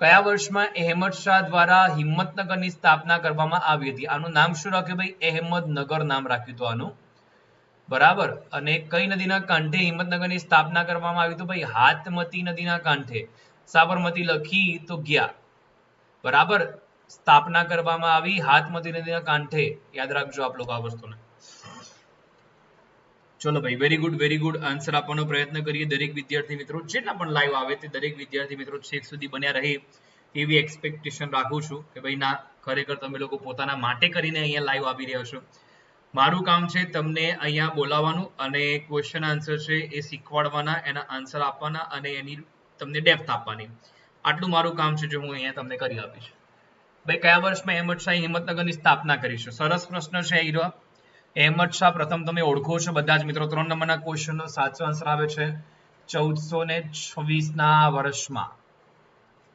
કયા વર્ષમાં અહેમદ શાહ દ્વારા હિંમતનગરની સ્થાપના કરવામાં આવી હતી? આનું નામ શું રાખ્યું ભાઈ? અહેમદનગર નામ રાખ્યું હતું આનું. બરાબર? અને કઈ નદીના કાંઠે હિંમતનગરની સ્થાપના કરવામાં આવી તો ભાઈ? હાથમતી નદીના કાંઠે. સાબરમતી લખી તો ગયા. બરાબર? સ્થાપના કરવામાં આવી હાથમતી નદીના કાંઠે. યાદ રાખજો આપ લોકો આ વસ્તુને. ચલો ભાઈ very good very good answer આપવાનો પ્રયત્ન કરીએ દરેક વિદ્યાર્થી મિત્રો. જેટલા પણ લાઈવ આવે તે દરેક વિદ્યાર્થી મિત્રો છેક સુધી બન્યા રહે એવી એક્સપેક્ટેશન રાખું છું કે ભાઈ, ના, ખરેખર તમે લોકો પોતાના માટે કરીને અહીંયા લાઈવ આવી રહ્યા છો. મારું કામ છે તમને અહીંયા બોલાવવાનું અને ક્વેશ્ચન આન્સર છે એ શીખવાડવાના, એના આન્સર આપવાના અને એની તમને ડેપ્થ આપવાની. આટલું મારું કામ છે જે હું અહીંયા તમને કરી આપીશ. ભાઈ, કયા વર્ષમાં અહેમદ શાહી હિંમતનગરની સ્થાપના કરી છે? સરસ પ્રશ્ન છે હીરો. અહેમદ શાહ, પ્રથમ તમે ઓળખો છો બધા જ મિત્રો. ત્રણ નંબરના ક્વેશ્ચનનો સાચો આન્સર આવે છે ચૌદસો ને છવ્વીસ ના વર્ષમાં.